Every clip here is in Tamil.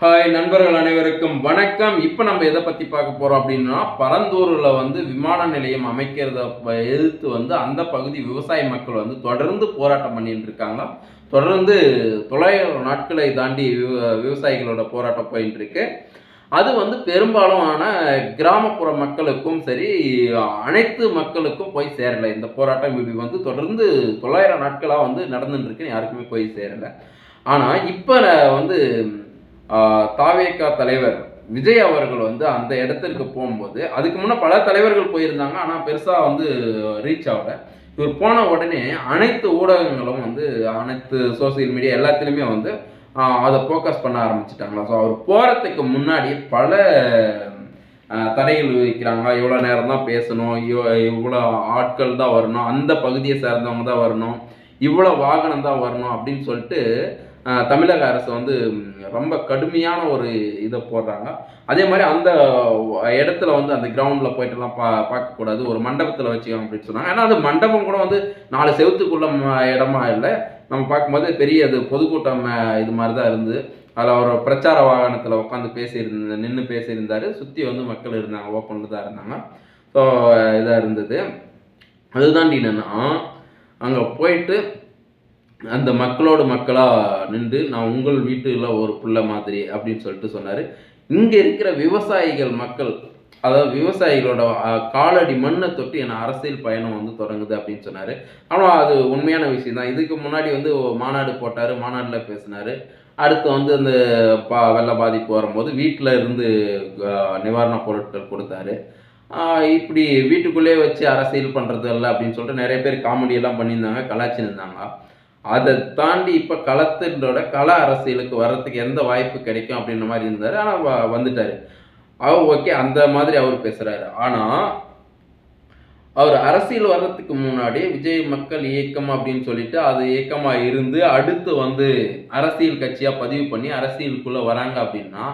ஹாய் நண்பர்கள் அனைவருக்கும் வணக்கம். இப்போ நம்ம எதை பற்றி பார்க்க போகிறோம் அப்படின்னா பரந்தூரில் வந்து விமான நிலையம் அமைக்கிறத ப- எதிர்த்து வந்து அந்த பகுதி விவசாய மக்கள் வந்து தொடர்ந்து போராட்டம் பண்ணிட்டு இருக்காங்க. தொடர்ந்து தொள்ளாயிரம் நாட்களை தாண்டி விவ- விவசாயிகளோட போராட்டம் போயிட்டு இருக்கு. அது வந்து பெரும்பாலான கிராமப்புற மக்களுக்கும் சரி அனைத்து மக்களுக்கும் போய் சேரலை. இந்த போராட்டம் இப்படி வந்து தொடர்ந்து தொள்ளாயிரம் நாட்களாக வந்து நடந்துட்டு இருக்குன்னு யாருக்குமே போய் சேரலை. ஆனால் இப்போ வந்து ஆஹ் தாவேகா தலைவர் விஜய் அவர்கள் வந்து அந்த இடத்திற்கு போகும்போது அதுக்கு முன்னே பல தலைவர்கள் போயிருந்தாங்க. ஆனால் பெருசாக வந்து ரீச் ஆகல. இவர் போன உடனே அனைத்து ஊடகங்களும் வந்து அனைத்து சோசியல் மீடியா எல்லாத்துலேயுமே வந்து அதை ஃபோக்கஸ் பண்ண ஆரம்பிச்சிட்டாங்களா? ஸோ அவர் போகிறதுக்கு முன்னாடி பல தடைகள் வைக்கிறாங்க இவ்வளோ நேரம் தான் பேசணும். இவ்வளோ இவ்வளோ ஆட்கள் தான் வரணும். அந்த பகுதியை சேர்ந்தவங்க தான் வரணும். இவ்வளோ வாகனம் தான் வரணும் அப்படின்னு சொல்லிட்டு தமிழக அரசு வந்து ரொம்ப கடுமையான ஒரு இதை போடுறாங்க. அதே மாதிரி அந்த இடத்துல வந்து அந்த கிரவுண்டில் போயிட்டுலாம் பா பார்க்கக்கூடாது. ஒரு மண்டபத்தில் வச்சுக்கலாம் அப்படின்னு சொன்னாங்க. ஏன்னா அது மண்டபம் கூட வந்து நாலு செவத்துக்குள்ள இடமா இல்லை. நம்ம பார்க்கும்போது பெரிய அது பொதுக்கூட்டம் இது மாதிரி தான் இருந்தது. அதில் அவர் பிரச்சார வாகனத்தில் உட்காந்து பேசியிருந்த நின்று பேசியிருந்தார். சுற்றி வந்து மக்கள் இருந்தாங்க. ஓப்பனில் தான் இருந்தாங்க. ஸோ இதாக இருந்தது. அதுதாண்டி என்னென்னா அங்கே போயிட்டு அந்த மக்களோட மக்களாக நின்று நான் உங்கள் வீட்டில் ஒரு புள்ள மாதிரி அப்படின்னு சொல்லிட்டு சொன்னார். இங்கே இருக்கிற விவசாயிகள் மக்கள் அதாவது விவசாயிகளோட காலடி மண்ணை தொட்டு என் அரசியல் பயணம் வந்து தொடங்குது அப்படின்னு சொன்னார். ஆனால் அது உண்மையான விஷயம் தான். இதுக்கு முன்னாடி வந்து மாநாடு போட்டார் மாநாட்டில் பேசினார். அடுத்து வந்து அந்த பா வெள்ள பாதிப்பு வரும்போது வீட்டில் இருந்து நிவாரணப் பொருட்கள் கொடுத்தாரு. இப்படி வீட்டுக்குள்ளே வச்சு அரசியல் பண்ணுறது இல்லை அப்படின்னு சொல்லிட்டு நிறைய பேர் காமெடியெல்லாம் பண்ணியிருந்தாங்க கலாச்சிருந்தாங்க அதை தாண்டி இப்போ களத்தினோட கள அரசியலுக்கு வர்றதுக்கு எந்த வாய்ப்பு கிடைக்கும் அப்படின்ற மாதிரி இருந்தார். ஆனால் வ வந்துட்டார். அவர் ஓகே அந்த மாதிரி அவர் பேசுகிறாரு ஆனால் அவர் அரசியல் வர்றதுக்கு முன்னாடி விஜய் மக்கள் இயக்கம் அப்படின்னு சொல்லிட்டு அது இயக்கமாக இருந்து அடுத்து வந்து அரசியல் கட்சியாக பதிவு பண்ணி அரசியலுக்குள்ளே வராங்க அப்படின்னா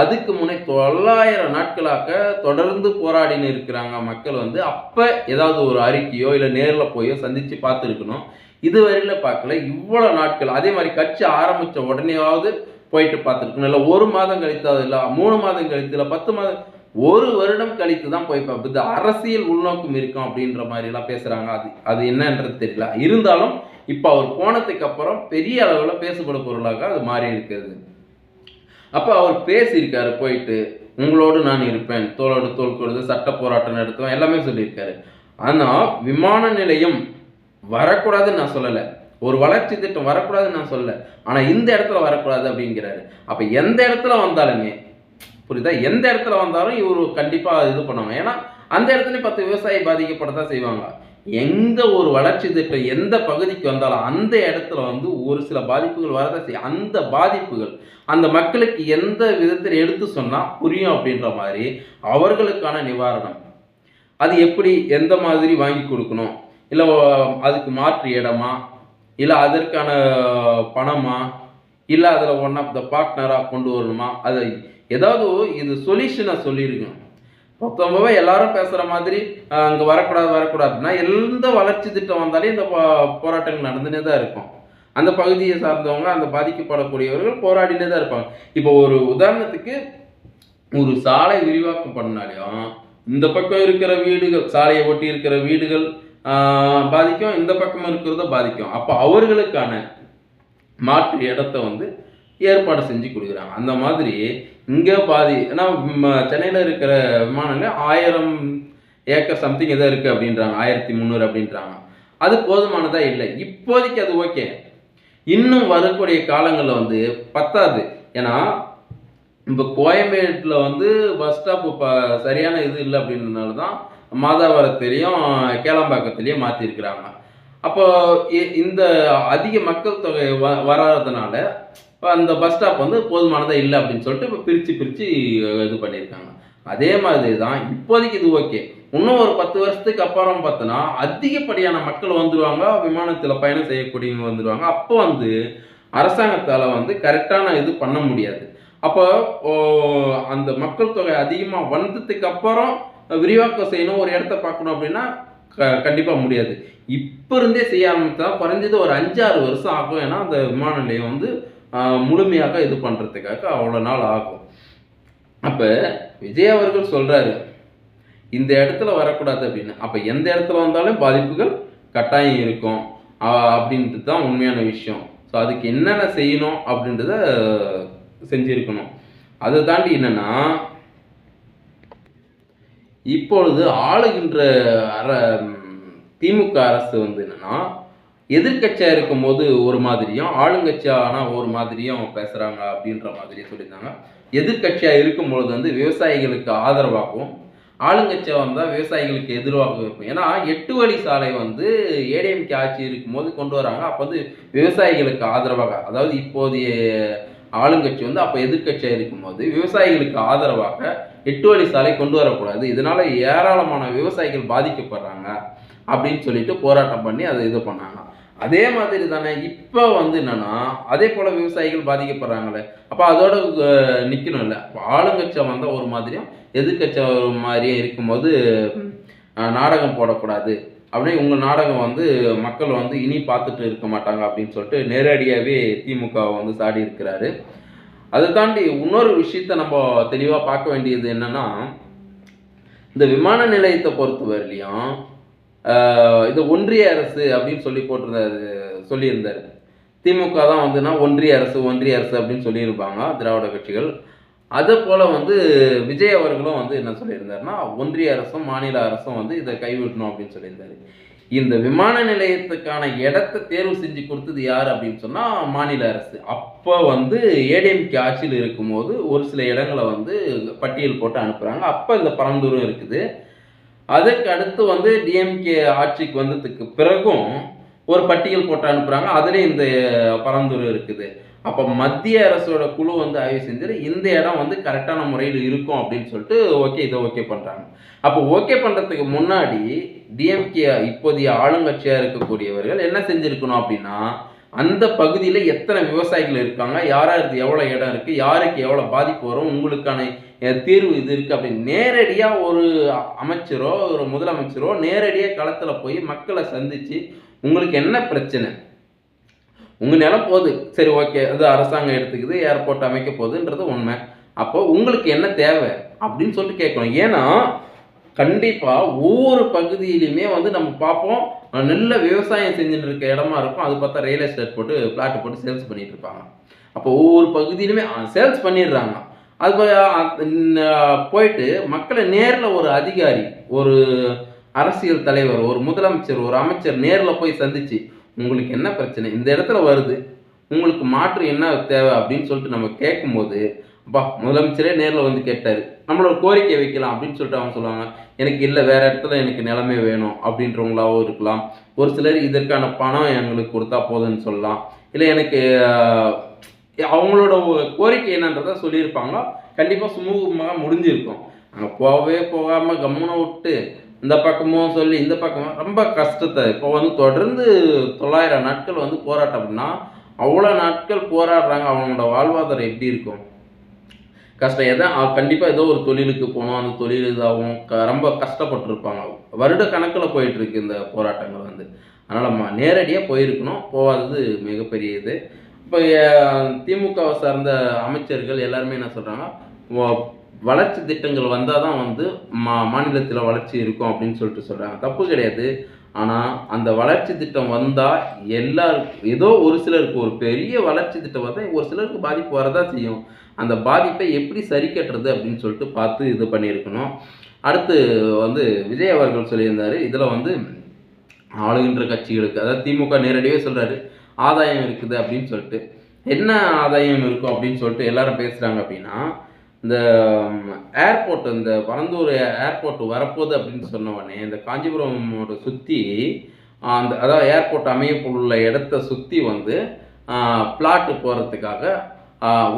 அதுக்கு முன்னே தொள்ளாயிரம் நாட்களாக தொடர்ந்து போராடின்னு இருக்கிறாங்க மக்கள் வந்து. அப்போ ஏதாவது ஒரு அறிக்கையோ இல்லை நேரில் போயோ சந்தித்து பார்த்துருக்கணும். இதுவரையில் பார்க்கல. இவ்வளோ நாட்கள் அதே மாதிரி கட்சி ஆரம்பித்த உடனேயாவது போயிட்டு பார்த்துருக்கணும். இல்லை ஒரு மாதம் கழித்தாவது இல்லை மூணு மாதம் கழித்து இல்லை பத்து மாதம் ஒரு வருடம் கழித்து தான் போய் பார்ப்போம். அரசியல் உள்நோக்கம் இருக்கும் அப்படின்ற மாதிரிலாம் பேசுகிறாங்க அது அது என்னன்றது தெரியல. இருந்தாலும் இப்போ அவர் போனதுக்கு அப்புறம் பெரிய அளவில் பேசப்படும் பொருளாக அது மாறி இருக்கிறது. அப்போ அவர் பேசியிருக்காரு போயிட்டு உங்களோடு நான் இருப்பேன். தோளோடு தோல் கொடுத்து சட்ட போராட்டம் நடத்துவேன். எல்லாமே சொல்லியிருக்காரு. ஆனால் விமான நிலையம் வரக்கூடாதுன்னு நான் சொல்லலை. ஒரு வளர்ச்சி திட்டம் வரக்கூடாதுன்னு நான் சொல்லலை. ஆனால் இந்த இடத்துல வரக்கூடாது அப்படிங்கிறாரு. அப்போ எந்த இடத்துல வந்தாலுமே புரியுதா? எந்த இடத்துல வந்தாலும் இவர் கண்டிப்பாக இது பண்ணுவாங்க. ஏன்னா அந்த இடத்துல பத்து விவசாயி பாதிக்கப்படத்தான் செய்வாங்க. எந்த ஒரு வளர்ச்சி திட்டம் எந்த பகுதிக்கு வந்தாலும் அந்த இடத்துல வந்து ஒரு சில பாதிப்புகள் வரதான் செய்யும். அந்த பாதிப்புகள் அந்த மக்களுக்கு எந்த விதத்தில் எடுத்து சொன்னால் புரியும் அப்படின்ற மாதிரி அவர்களுக்கான நிவாரணம். அது எப்படி எந்த மாதிரி வாங்கி கொடுக்கணும்? இல்லை அதுக்கு மாற்று இடமா? இல்லை அதற்கான பணமா? இல்லை அதில் ஒன் ஆஃப் த பார்ட்னராக கொண்டு வரணுமா? அது ஏதாவது இது சொல்யூஷனை சொல்லியிருக்கணும் மொத்தமாகவே எல்லாரும் பேசுகிற மாதிரி அங்கே வரக்கூடாது வரக்கூடாதுன்னா எந்த வளர்ச்சி திட்டம் வந்தாலும் இந்த போராட்டங்கள் நடந்துனே தான் இருக்கும். அந்த பகுதியை சார்ந்தவங்க அந்த பாதிக்கப்படக்கூடியவர்கள் போராடினே தான் இருப்பாங்க. இப்போ ஒரு உதாரணத்துக்கு ஒரு சாலை விரிவாக்கம் பண்ணாலையும் இந்த பக்கம் இருக்கிற வீடுகள் சாலையை ஒட்டி இருக்கிற வீடுகள் பாதிக்கும். இந்த பக்கம் இருக்கிறத பாதிக்கும். அப்போ அவர்களுக்கான மாற்று இடத்த வந்து ஏற்பாடு செஞ்சு கொடுக்குறாங்க. அந்த மாதிரி இங்கே பாதி ஏன்னா சென்னையில் இருக்கிற விமானங்கள் ஆயிரம் ஏக்கர் சம்திங் ஏதோ இருக்குது அப்படின்றாங்க. ஆயிரத்தி முந்நூறு அப்படின்றாங்க. அது போதுமானதாக இல்லை. இப்போதைக்கு அது ஓகே. இன்னும் வரக்கூடிய காலங்களில் வந்து பத்தாது. ஏன்னா இப்போ கோயம்பேட்டில் வந்து பஸ் ஸ்டாப் இப்போ சரியான இது இல்லை அப்படின்றதுனால தான் மாதாவரத்துலேயும் கேளம்பாக்கத்துலேயும் மாற்றிருக்கிறாங்க அப்போ இந்த அதிக மக்கள் தொகை வ வராததுனால இப்போ அந்த பஸ் ஸ்டாப் வந்து போதுமானதாக இல்லை அப்படின்னு சொல்லிட்டு இப்போ பிரித்து பிரித்து இது பண்ணியிருக்காங்க அதே மாதிரி தான் இப்போதைக்கு இது ஓகே. இன்னும் ஒரு பத்து வருஷத்துக்கு அப்புறம் பார்த்தோன்னா அதிகப்படியான மக்கள் வந்துடுவாங்க விமானத்தில் பயணம் செய்யக்கூடியவங்க வந்துடுவாங்க அப்போ வந்து அரசாங்கத்தால் வந்து கரெக்டான இது பண்ண முடியாது. அப்போ அந்த மக்கள் தொகை அதிகமாக வந்ததுக்கு அப்புறம் விரிவாக்கம் செய்யணும் ஒரு இடத்த பார்க்கணும் அப்படின்னா க கண்டிப்பாக முடியாது. இப்போ இருந்தே செய்ய ஆரம்பித்தா குறைஞ்சது ஒரு அஞ்சாறு வருஷம் ஆகும். ஏன்னா அந்த விமான நிலையம் வந்து முழுமையாக இது பண்ணுறதுக்காக அவ்வளோ நாள் ஆகும். அப்போ விஜய் அவர்கள் சொல்கிறாரு இந்த இடத்துல வரக்கூடாது அப்படின்னு. அப்போ எந்த இடத்துல வந்தாலும் பாதிப்புகள் கட்டாயம் இருக்கும். அப்படின்றது அப்படின்ட்டு தான் உண்மையான விஷயம். ஸோ அதுக்கு என்னென்ன செய்யணும் அப்படின்றத செஞ்சுருக்கணும். அதை தாண்டி என்னென்னா இப்பொழுது ஆளுகின்ற அர திமுக அரசு வந்து என்னன்னா எதிர்க்கட்சியாக இருக்கும்போது ஒரு மாதிரியும் ஆளுங்கட்சியானா ஒரு மாதிரியும் பேசுகிறாங்க அப்படின்ற மாதிரியும் சொல்லியிருந்தாங்க. எதிர்க்கட்சியாக இருக்கும்பொழுது வந்து விவசாயிகளுக்கு ஆதரவாகவும் ஆளுங்கட்சியாக வந்தால் விவசாயிகளுக்கு எதிர்வாக இருக்கும். ஏன்னா எட்டு வழி சாலை வந்து ஏடிஎம்கே ஆட்சி இருக்கும்போது கொண்டு வராங்க. அப்போ வந்து விவசாயிகளுக்கு ஆதரவாக அதாவது இப்போதைய ஆளுங்கட்சி வந்து அப்போ எதிர்க்கட்சியாக இருக்கும்போது விவசாயிகளுக்கு ஆதரவாக எட்டு வழி சாலை கொண்டு வரக்கூடாது. இதனால் ஏராளமான விவசாயிகள் பாதிக்கப்படுறாங்க அப்படின்னு சொல்லிட்டு போராட்டம் பண்ணி அதை இது பண்ணாங்க. அதே மாதிரி தானே இப்போ வந்து என்னன்னா அதே போல விவசாயிகள் பாதிக்கப்படுறாங்களே. அப்போ அதோட நிற்கணும் இல்லை அப்போ ஆளுங்கட்சியாக வந்தால் ஒரு மாதிரியும் எதிர்கட்சியாக ஒரு மாதிரியும் இருக்கும்போது நாடகம் போடக்கூடாது. அப்படியே உங்கள் நாடகம் வந்து மக்கள் வந்து இனி பார்த்துட்டு இருக்க மாட்டாங்க அப்படின்னு சொல்லிட்டு நேரடியாகவே திமுக வந்து சாடி இருக்கிறாரு. அதை தாண்டி இன்னொரு விஷயத்த நம்ம தெளிவாக பார்க்க வேண்டியது என்னன்னா இந்த விமான நிலையத்தை பொறுத்தவரையிலையும் இது ஒன்றிய அரசு அப்படின்னு சொல்லி போட்டிருந்தாரு சொல்லியிருந்தார். திமுக தான் வந்துன்னா ஒன்றிய அரசு ஒன்றிய அரசு அப்படின்னு சொல்லியிருப்பாங்க திராவிட கட்சிகள். அதே போல் வந்து விஜய் அவர்களும் வந்து என்ன சொல்லியிருந்தாருன்னா ஒன்றிய அரசும் மாநில அரசும் வந்து இதை கைவிடணும் அப்படின்னு சொல்லியிருந்தாரு. இந்த விமான நிலையத்துக்கான இடத்த தேர்வு செஞ்சு கொடுத்தது யார் அப்படின்னு சொன்னால் மாநில அரசு. அப்போ வந்து ஏடிஎம்கே ஆட்சியில் இருக்கும்போது ஒரு சில இடங்களை வந்து பட்டியல் போட்டு அனுப்புகிறாங்க அப்போ இந்த பரந்தூரும் இருக்குது. அதுக்கு அடுத்து வந்து டிஎம்கே ஆட்சிக்கு வந்ததுக்கு பிறகும் ஒரு பட்டியல் போட்டு அனுப்புகிறாங்க அதுலேயும் இந்த பரந்தூர் இருக்குது. அப்போ மத்திய அரசோட குழு வந்து ஆய்வு செஞ்சு இந்த இடம் வந்து கரெக்டான முறையில் இருக்கும் அப்படின்னு சொல்லிட்டு ஓகே இதை ஓகே பண்ணுறாங்க அப்போ ஓகே பண்ணுறதுக்கு முன்னாடி டிஎம்கே இப்போதைய ஆளுங்கட்சியாக இருக்கக்கூடியவர்கள் என்ன செஞ்சுருக்கணும் அப்படின்னா அந்த பகுதியில் எத்தனை விவசாயிகள் இருக்காங்க யாராருக்கு எவ்வளோ இடம் இருக்குது யாருக்கு எவ்வளோ பாதிப்பு வரும் உங்களுக்கான தீர்வு இது இருக்குது அப்படின்னு நேரடியாக ஒரு அமைச்சரோ ஒரு முதலமைச்சரோ நேரடியாக களத்தில் போய் மக்களை சந்தித்து உங்களுக்கு என்ன பிரச்சனை? உங்கள் நிலம் போகுது. சரி ஓகே. அது அரசாங்கம் எடுத்துக்குது ஏர்போர்ட் அமைக்க போகுதுன்றது உண்மை. அப்போ உங்களுக்கு என்ன தேவை அப்படின்னு சொல்லிட்டு கேட்கணும். ஏன்னா கண்டிப்பாக ஒவ்வொரு பகுதியிலையுமே வந்து நம்ம பார்ப்போம். நல்ல விவசாயம் செஞ்சுட்டு இருக்க இடமா இருக்கும். அது பார்த்தா ரியல் எஸ்டேட் போட்டு பிளாட்டு போட்டு சேல்ஸ் பண்ணிட்டு இருப்பாங்க. அப்போ ஒவ்வொரு பகுதியிலுமே சேல்ஸ் பண்ணிடுறாங்க. அது போய், போயிட்டு மக்களை நேரில் ஒரு அதிகாரி ஒரு அரசியல் தலைவர் ஒரு முதலமைச்சர் ஒரு அமைச்சர் நேரில் போய் சந்திச்சு உங்களுக்கு என்ன பிரச்சனை? இந்த இடத்துல வருது. உங்களுக்கு மாற்று என்ன தேவை அப்படின்னு சொல்லிட்டு நம்ம கேட்கும்போது அப்பா முதலமைச்சரே நேரில் வந்து கேட்டார். நம்மளோட கோரிக்கை வைக்கலாம் அப்படின்னு சொல்லிட்டு அவங்க சொல்லுவாங்க. எனக்கு இல்லை வேறு இடத்துல எனக்கு நிலமே வேணும் அப்படின்றவங்களாவும் இருக்கலாம். ஒரு சிலர் இதற்கான பணம் எங்களுக்கு கொடுத்தா போதும்னு சொல்லலாம். இல்லை எனக்கு அவங்களோட கோரிக்கை என்னன்றதை சொல்லியிருப்பாங்களோ? கண்டிப்பாக சுமூகமாக முடிஞ்சிருக்கும். அங்கே போகவே போகாமல் கம்முனை விட்டு இந்த பக்கமும் சொல்லி இந்த பக்கமும் ரொம்ப கஷ்டத்தை. இப்போ வந்து தொடர்ந்து தொள்ளாயிரம் நாட்கள் வந்து போராட்டம்னா அவ்வளோ நாட்கள் போராடுறாங்க அவங்களோட வாழ்வாதாரம் எப்படி இருக்கும்? கஷ்டம். எதை கண்டிப்பாக ஏதோ ஒரு தொழிலுக்கு போகணும் அந்த தொழில் இதாகவும் க- ரொம்ப கஷ்டப்பட்டிருப்பாங்க. வருட கணக்கில் போயிட்டுருக்கு இந்த போராட்டங்கள் வந்து. அதனால் ம நேரடியாக போயிருக்கணும். போகாதது மிகப்பெரிய இது. இப்போ திமுகவை சார்ந்த அமைச்சர்கள் எல்லாருமே என்ன சொல்கிறாங்க வளர்ச்சி திட்டங்கள் வந்தால் தான் வந்து மா மாநிலத்தில் வளர்ச்சி இருக்கும் அப்படின்னு சொல்லிட்டு சொல்கிறாங்க தப்பு கிடையாது. ஆனால் அந்த வளர்ச்சி திட்டம் வந்தால் எல்லாருக்கும் ஏதோ ஒரு சிலருக்கு ஒரு பெரிய வளர்ச்சி திட்டம் வந்தால் ஒரு சிலருக்கு பாதிப்பு வரதான் செய்யும். அந்த பாதிப்பை எப்படி சரி கட்டுறது அப்படின்னு சொல்லிட்டு பார்த்து இது பண்ணியிருக்கணும். அடுத்து வந்து விஜய் அவர்கள் சொல்லியிருந்தார் இதில் வந்து ஆளுகின்ற கட்சிகளுக்கு அதாவது திமுக நேரடியாக சொல்கிறாரு ஆதாயம் இருக்குது அப்படின்னு சொல்லிட்டு. என்ன ஆதாயம் இருக்கும் அப்படின்னு சொல்லிட்டு எல்லாரும் பேசுகிறாங்க அப்படின்னா இந்த ஏர்போர்ட் இந்த பரந்தூர் ஏர்போர்ட் வரப்போகுது அப்படின்னு சொன்ன உடனே இந்த காஞ்சிபுரமோட சுற்றி அந்த அதாவது ஏர்போர்ட் அமையப்புள்ள இடத்த சுற்றி வந்து பிளாட்டு போகிறதுக்காக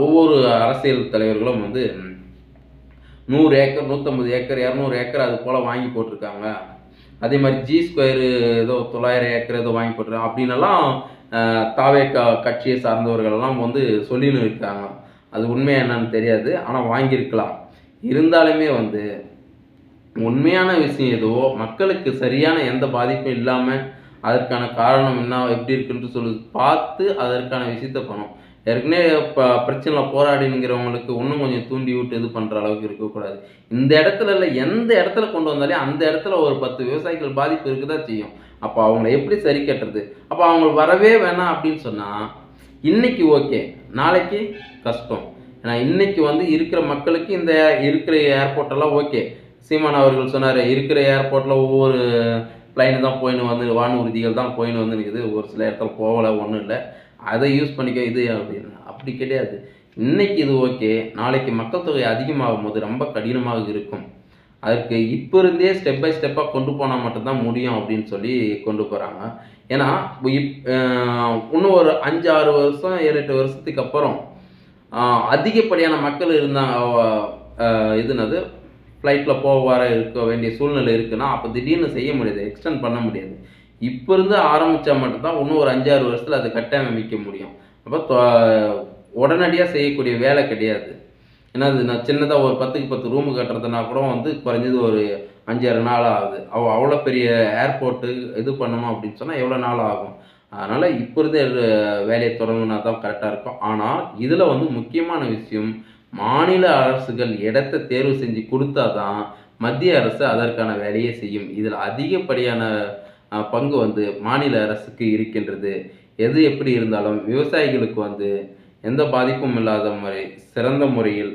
ஒவ்வொரு அரசியல் தலைவர்களும் வந்து நூறு ஏக்கர் நூற்றம்பது ஏக்கர் இரநூறு ஏக்கர் அது போல் வாங்கி போட்டிருக்காங்க. அதே மாதிரி ஜி ஸ்கொயரு ஏதோ தொள்ளாயிரம் ஏக்கர் ஏதோ வாங்கி போட்டுருக்காங்க. அப்படின்னெல்லாம் தாவே க கட்சியை சார்ந்தவர்களெல்லாம் வந்து சொல்லின்னு இருக்காங்க. அது உண்மை என்னன்னு தெரியாது ஆனால் வாங்கியிருக்கலாம். இருந்தாலுமே வந்து உண்மையான விஷயம் எதுவோ மக்களுக்கு சரியான எந்த பாதிப்பும் இல்லாமல் அதற்கான காரணம் என்ன எப்படி இருக்குன்ட்டு சொல்லி பார்த்து அதற்கான விஷயத்த பண்ணும் ஏற்கனவே இப்போ பிரச்சனையில் போராடினுங்கிறவங்களுக்கு இன்னும் கொஞ்சம் தூண்டி விட்டு இது பண்ணுற அளவுக்கு இருக்கக்கூடாது. இந்த இடத்துல இல்லை எந்த இடத்துல கொண்டு வந்தாலே அந்த இடத்துல ஒரு பத்து விவசாயிகள் பாதிப்பு இருக்க தான் செய்யும். அப்போ அவங்கள எப்படி சரி கட்டுறது? அப்போ அவங்களுக்கு வரவே வேணாம் அப்படின்னு சொன்னால் இன்றைக்கி ஓகே. நாளைக்கு கஷ்டம். ஏன்னா இன்னைக்கு வந்து இருக்கிற மக்களுக்கு இந்த இருக்கிற ஏர்போர்ட்டெல்லாம் ஓகே சீமான் அவர்கள் சொன்னார் இருக்கிற ஏர்போர்ட்டில் ஒவ்வொரு பிளைன் தான் போயின்னு வந்து வானூர்திகள் தான் போயின்னு வந்து நிற்குது ஒரு சில இடத்துல போகலை ஒன்றும் இல்லை. அதை யூஸ் பண்ணிக்க இது அப்படின்னு. அப்படி கிடையாது. இன்னைக்கு இது ஓகே நாளைக்கு மக்கள் தொகை அதிகமாகும் போது ரொம்ப கடினமாக இருக்கும். அதுக்கு இப்போ இருந்தே ஸ்டெப் பை ஸ்டெப்பாக கொண்டு போனால் மட்டும்தான் முடியும் அப்படின்னு சொல்லி கொண்டு போகிறாங்க ஏன்னா இப் இன்னும் ஒரு அஞ்சு ஆறு வருஷம் ஏழு எட்டு வருஷத்துக்கு அப்புறம் அதிகப்படியான மக்கள் இருந்தாங்க இதுனது ஃப்ளைட்டில் போக வர இருக்க வேண்டிய சூழ்நிலை இருக்குன்னா அப்போ திடீர்னு செய்ய முடியாது எக்ஸ்டெண்ட் பண்ண முடியாது. இப்போ இருந்து ஆரம்பித்தா மட்டும்தான் இன்னும் ஒரு அஞ்சாறு வருஷத்தில் அது கட்டமைக்க முடியும். அப்போ உடனடியாக செய்யக்கூடிய வேலை கிடையாது. ஏன்னா அது நான் சின்னதாக ஒரு பத்துக்கு பத்து ரூமு கட்டுறதுனா கூட வந்து குறைஞ்சது ஒரு அஞ்சாறு நாள் ஆகுது. அவ அவ்வளோ பெரிய ஏர்போர்ட்டு இது பண்ணணும் அப்படின்னு சொன்னால் எவ்வளோ நாள் ஆகும்? அதனால் இப்போ இருந்தே வேலையை தொடங்கினா தான் கரெக்டாக இருக்கும். ஆனால் இதில் வந்து முக்கியமான விஷயம் மாநில அரசுகள் இடத்தை தேர்வு செஞ்சு கொடுத்தா தான் மத்திய அரசு அதற்கான வேலையை செய்யும். இதில் அதிகப்படியான பங்கு வந்து மாநில அரசுக்கு இருக்கின்றது. எது எப்படி இருந்தாலும் விவசாயிகளுக்கு வந்து எந்த பாதிப்பும் இல்லாத முறை சிறந்த முறையில்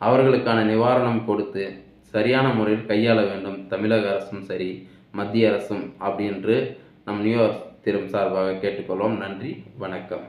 அவர்களுக்கான நிவாரணம் கொடுத்து சரியான முறையில் கையாள வேண்டும். தமிழக அரசும் சரி மத்திய அரசும் அப்படின்று நம் நியூயார்க் திரும் சார்பாக கேட்டுக்கொள்வோம். நன்றி வணக்கம்.